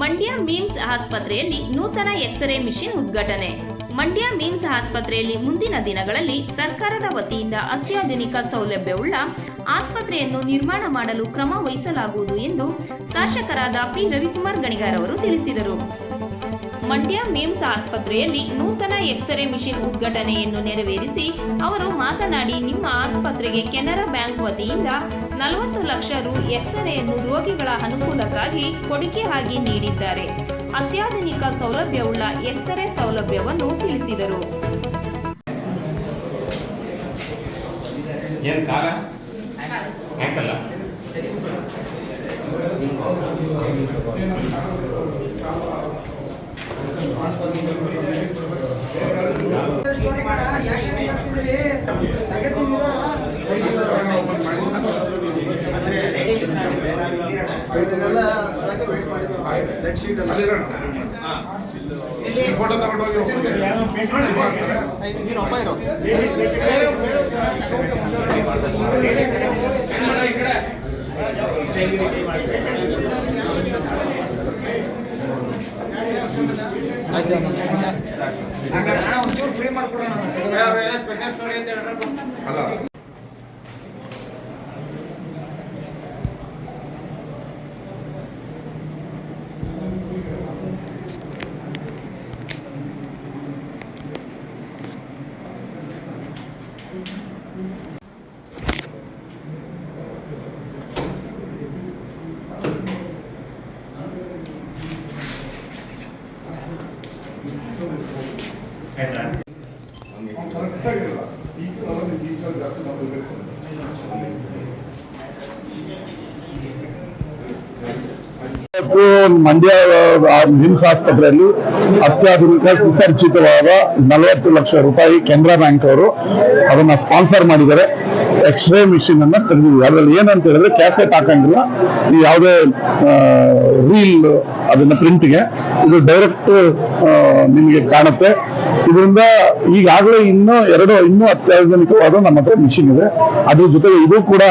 Mandya memes ಆಸ್ಪತ್ರೆಯಲ್ಲಿ ನೂತನ x ray machine ಉದ್ಘಾಟನೆ. ಮಂಡ್ಯ ಮೀಮ್ಸ್ ಆಸ್ಪತ್ರೆಯಲ್ಲಿ ಮುಂದಿನ ದಿನಗಳಲ್ಲಿ ಸರ್ಕಾರದ ವತಿಯಿಂದ ಅತ್ಯಾಧುನಿಕ ಸೌಲಭ್ಯವುಳ್ಳ ಆಸ್ಪತ್ರೆಯನ್ನು ನಿರ್ಮಾಣ ಮಾಡಲು ಕ್ರಮ ವಹಿಸಲಾಗುವುದು ಎಂದು ಶಾಸಕರಾದ ಪಿ. ರವಿಕುಮಾರ್ ಗಣಿಗಾರ್ ಅವರು ತಿಳಿಸಿದರು. ಮಂಡ್ಯ ಮಿಮ್ಸ್ ಆಸ್ಪತ್ರೆಯಲ್ಲಿ ನೂತನ ಎಕ್ಸ್ರೇ ಮಿಷಿನ್ ಉದ್ಘಾಟನೆಯನ್ನು ನೆರವೇರಿಸಿ ಅವರು ಮಾತನಾಡಿ, ನಿಮ್ಮ ಆಸ್ಪತ್ರೆಗೆ ಕೆನರಾ ಬ್ಯಾಂಕ್ ವತಿಯಿಂದ ನಲವತ್ತು ಲಕ್ಷ ರು ಎಕ್ಸ್ರೇಯನ್ನು ರೋಗಿಗಳ ಅನುಕೂಲಕ್ಕಾಗಿ ಕೊಡುಗೆ ಆಗಿ ನೀಡಿದ್ದಾರೆ. ಅತ್ಯಾಧುನಿಕ ಸೌಲಭ್ಯವುಳ್ಳ ಎಕ್ಸ್ರೇ ಸೌಲಭ್ಯವನ್ನು ತಿಳಿಸಿದರು. ಡೆಡ್ ಶೀಟ್ ಎಲ್ಲ ಫೋಟೋ ತಗೊಂಡು ಹೋಗಿ ಅಲ್ಲ ಆಯ್ತಾ ಅವ್ನು ಕರೆಕ್ಟ್ ಆಗಿರಲ್ಲ ಈಗ ಅವನಿಗೆ ಈಗ ಜಾಸ್ತಿ ಮಾಡಬೇಕು ಮಂಡ್ಯ ಆ, ನಿಮ್ಸ್ ಆಸ್ಪತ್ರೆಯಲ್ಲಿ ಅತ್ಯಾಧುನಿಕ ಸುಸರ್ಜಿತವಾದ ನಲವತ್ತು ಲಕ್ಷ ರೂಪಾಯಿ ಕೆನರಾ ಬ್ಯಾಂಕ್ ಅವರು ಅದನ್ನ ಸ್ಪಾನ್ಸರ್ ಮಾಡಿದ್ದಾರೆ. ಎಕ್ಸ್ರೇ ಮಿಷಿನ್ ಅನ್ನ ತೆಗೆದಿದ್ದೀವಿ ಅದರಲ್ಲಿ ಏನಂತ ಹೇಳಿದ್ರೆ ಕ್ಯಾಸೆಟ್ ಹಾಕಂಗಿಲ್ಲ. ಈ ಯಾವುದೇ ರೀಲ್ ಅದನ್ನ ಪ್ರಿಂಟ್ಗೆ ಇದು ಡೈರೆಕ್ಟ್ ನಿಮಗೆ ಕಾಣುತ್ತೆ. ಇದರಿಂದ ಈಗಾಗಲೇ ಇನ್ನೂ ಎರಡು, ಇನ್ನೂ ಅತ್ಯಾಧುನಿಕವಾದ ನಮ್ಮ ಹತ್ರ ಮಿಷಿನ್ ಇದೆ. ಅದ್ರ ಜೊತೆಗೆ ಇದು ಕೂಡ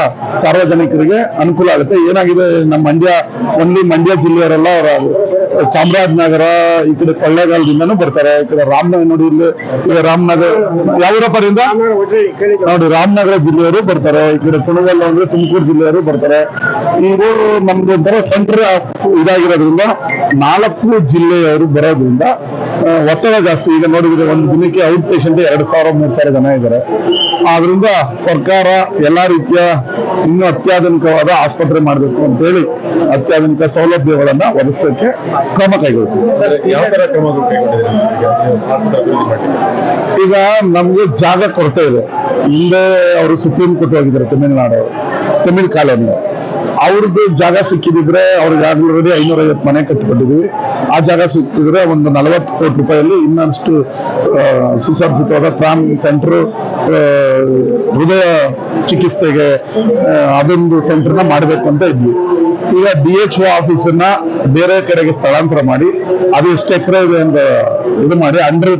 ಸಾರ್ವಜನಿಕರಿಗೆ ಅನುಕೂಲ ಆಗುತ್ತೆ. ಏನಾಗಿದೆ, ನಮ್ಮ ಮಂಡ್ಯ ಒನ್ಲಿ ಮಂಡ್ಯ ಜಿಲ್ಲೆಯವರೆಲ್ಲ ಅವರ ಚಾಮರಾಜನಗರ ಈ ಕಡೆ ಕೊಳ್ಳೇಗಾಲದಿಂದನೂ ಬರ್ತಾರೆ. ಈ ಕಡೆ ರಾಮನಗರ ನೋಡಿ ಇಲ್ಲಿ ರಾಮನಗರ, ಯಾವೂರಪ್ಪರಿಂದ? ಪರಿಂದ ನೋಡಿ, ರಾಮನಗರ ಜಿಲ್ಲೆಯವರು ಬರ್ತಾರೆ. ಈ ಕಡೆ ಕುಣಗಲ್ ಅಂದ್ರೆ ತುಮಕೂರು ಜಿಲ್ಲೆಯವರು ಬರ್ತಾರೆ. ಇದು ನಮ್ದು ಒಂಥರ ಸೆಂಟರ್ ಇದಾಗಿರೋದ್ರಿಂದ ನಾಲ್ಕು ಜಿಲ್ಲೆಯವರು ಬರೋದ್ರಿಂದ ಒತ್ತಡ ಜಾಸ್ತಿ. ಈಗ ನೋಡಿದ್ರೆ ಒಂದು ದಿನಕ್ಕೆ ಔಟ್ ಪೇಷಂಟ್ ಎರಡು ಸಾವಿರ ಮೂರು ಸಾವಿರ ಜನ ಇದ್ದಾರೆ. ಆದ್ರಿಂದ ಸರ್ಕಾರ ಎಲ್ಲ ರೀತಿಯ ಇನ್ನೂ ಅತ್ಯಾಧುನಿಕವಾದ ಆಸ್ಪತ್ರೆ ಮಾಡಬೇಕು ಅಂತೇಳಿ ಅತ್ಯಾಧುನಿಕ ಸೌಲಭ್ಯಗಳನ್ನ ಒದಗಿಸೋಕೆ ಕ್ರಮ ಕೈಗೊಳ್ತೀವಿ. ಯಾವ ತರ ಈಗ ನಮ್ಗೆ ಜಾಗ ಕೊರತೆ ಇದೆ. ಹಿಂದೆ ಅವರು ಸುಪ್ರೀಂ ಕೋರ್ಟ್ ಹೋಗಿದ್ದಾರೆ ತಮಿಳುನಾಡು ತಮಿಳ್ ಕಾಲೋನಿ ಅವ್ರದ್ದು ಜಾಗ ಸಿಕ್ಕಿದ್ರೆ ಅವ್ರಿಗೆ ಆಲ್ರೆಡಿ ಐನೂರ ಮನೆ ಕಟ್ಟಿಕೊಟ್ಟಿದ್ವಿ ಆ ಜಾಗ ಸಿಕ್ಕಿದ್ರೆ ಒಂದು ನಲವತ್ತು ಕೋಟಿ ರೂಪಾಯಲ್ಲಿ ಇನ್ನಷ್ಟು ಸುಸಜ್ಜಿತವಾದ ಟ್ರಾಮ್ ಸೆಂಟರ್ ಹೃದಯ ಚಿಕಿತ್ಸೆಗೆ ಅದೊಂದು ಸೆಂಟರ್ನ ಮಾಡಬೇಕು ಅಂತ ಇದ್ವಿ. ಈಗ ಡಿ ಎಚ್ ಒ ಆಫೀಸನ್ನ ಬೇರೆ ಕಡೆಗೆ ಸ್ಥಳಾಂತರ ಮಾಡಿ, ಅದು ಎಷ್ಟು ಎಕರೆ ಇದೆ ಅಂತ ಇದು ಮಾಡಿ ಅಂಡರ್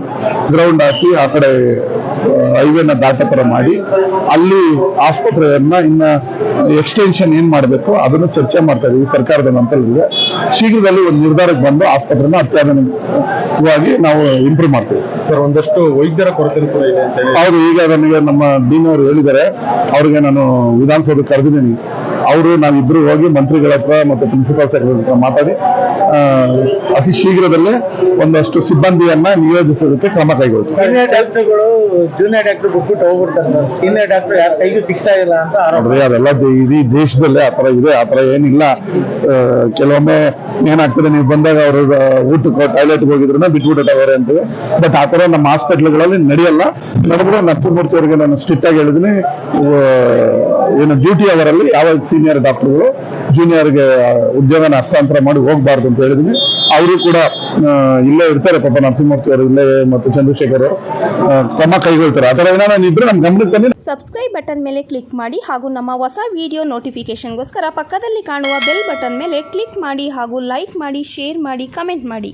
ಗ್ರೌಂಡ್ ಹಾಕಿ ಆ ಕಡೆ ಹೈವೇನ ದಾಟ ತರ ಮಾಡಿ, ಅಲ್ಲಿ ಆಸ್ಪತ್ರೆಯನ್ನ ಇನ್ನ ಎಕ್ಸ್ಟೆನ್ಷನ್ ಏನ್ ಮಾಡಬೇಕು ಅದನ್ನು ಚರ್ಚೆ ಮಾಡ್ತಾ ಇದೀವಿ ಸರ್ಕಾರದ ನಂತರದಲ್ಲಿ ಶೀಘ್ರದಲ್ಲಿ ಒಂದು ನಿರ್ಧಾರಕ್ಕೆ ಬಂದು ಆಸ್ಪತ್ರೆನ ಅತ್ಯಾಧುನಿಕವಾಗಿ ನಾವು ಇಂಪ್ರೂವ್ ಮಾಡ್ತೀವಿ. ಸರ್ ಒಂದಷ್ಟು ವೈದ್ಯರ ಕೊರತೆ ಕೂಡ ಇದೆ ಅವರು ಈಗ ನನಗೆ ನಮ್ಮ ಡೀನ್ ಅವರು ಹೇಳಿದ್ದಾರೆ. ಅವ್ರಿಗೆ ನಾನು ವಿಧಾನಸೌಧ ಕರೆದಿದ್ದೀನಿ. ಅವರು ನಾವಿಬ್ರು ಹೋಗಿ ಮಂತ್ರಿಗಳ ಹತ್ರ ಮತ್ತೆ ಪ್ರಿನ್ಸಿಪಾಲ್ ಸೆಕ್ರೆಟರಿ ಹತ್ರ ಮಾತಾಡಿ ಅತಿ ಶೀಘ್ರದಲ್ಲೇ ಒಂದಷ್ಟು ಸಿಬ್ಬಂದಿಯನ್ನ ನಿಯೋಜಿಸೋದಕ್ಕೆ ಕ್ರಮ ಕೈಗೊಳ್ಳುತ್ತೆ ಸೀನಿಯರ್ ಡಾಕ್ಟರ್ಗಳು ಜೂನಿಯರ್ ಡಾಕ್ಟರ್ ಬಿಟ್ಬಿಟ್ಟು ಹೋಗ್ಬಿಡ್ತಾರೆ ಸರ್ ಸೀನಿಯರ್ ಡಾಕ್ಟರ್ ಯಾರ ಕೈಗೂ ಸಿಗ್ತಾ ಇಲ್ಲ ಅಂತ ಆರೋಪ. ನೋಡ್ರಿ ಅದೆಲ್ಲ ದೇ- ಇಡೀ ದೇಶದಲ್ಲೇ ಆ ತರ ಇದೆ ಆ ತರ ಏನಿಲ್ಲ. ಆ, ಕೆಲವೊಮ್ಮೆ ಏನಾಗ್ತದೆ ನೀವು ಬಂದಾಗ ಅವರು ಊಟಕ್ಕೆ ಟಾಯ್ಲೆಟ್ಗೆ ಹೋಗಿದ್ರು ಬಿಟ್ಬಿಟ್ಟಿದ್ದಾರೆ ಅಂತೇವೆ. ಬಟ್ ಆ ತರ ನಮ್ಮ ಹಾಸ್ಪಿಟ್ಲ್ಗಳಲ್ಲಿ ನಡೆಯಲ್ಲ. ನಡೆದ್ರೆ ನರಸಿಂಹಮೂರ್ತಿ ಅವರಿಗೆ ನಾನು ಸ್ಟ್ರಿಕ್ಟ್ ಆಗಿ ಹೇಳಿದ್ದೀನಿ ಆ, ಏನು ಡ್ಯೂಟಿ ಅವರಲ್ಲಿ ಯಾವ ಸೀನಿಯರ್ ಡಾಕ್ಟರ್ಗಳು ಜೂನಿಯರ್ಗೆ ಉದ್ಯೋಗನ ಹಸ್ತಾಂತರ ಮಾಡಿ ಹೋಗ್ಬಾರ್ದು ಅಂತ ಹೇಳಿದ್ವಿ ಅವರು ಕೂಡ ಇಲ್ಲೇ ಇರ್ತಾರೆ ಪಾಪ ನರಸಿಂಹಮೂರ್ತಿ ಅವರು ಇಲ್ಲೇ ಮತ್ತು ಚಂದ್ರಶೇಖರ್ ಅವರು. ಕ್ರಮ ಕೈಗೊಳ್ತಾರೆ. ಆ ಥರ ಏನಾದ್ರು ಇದ್ರೆ ನಮ್ಮ ಗಮನಕ್ಕೆ ಸಬ್ಸ್ಕ್ರೈಬ್ ಬಟನ್ ಮೇಲೆ ಕ್ಲಿಕ್ ಮಾಡಿ ಹಾಗೂ ನಮ್ಮ ಹೊಸ ವಿಡಿಯೋ ನೋಟಿಫಿಕೇಶನ್ಗೋಸ್ಕರ ಪಕ್ಕದಲ್ಲಿ ಕಾಣುವ ಬೆಲ್ ಬಟನ್ ಮೇಲೆ ಕ್ಲಿಕ್ ಮಾಡಿ ಹಾಗೂ ಲೈಕ್ ಮಾಡಿ ಶೇರ್ ಮಾಡಿ ಕಮೆಂಟ್ ಮಾಡಿ.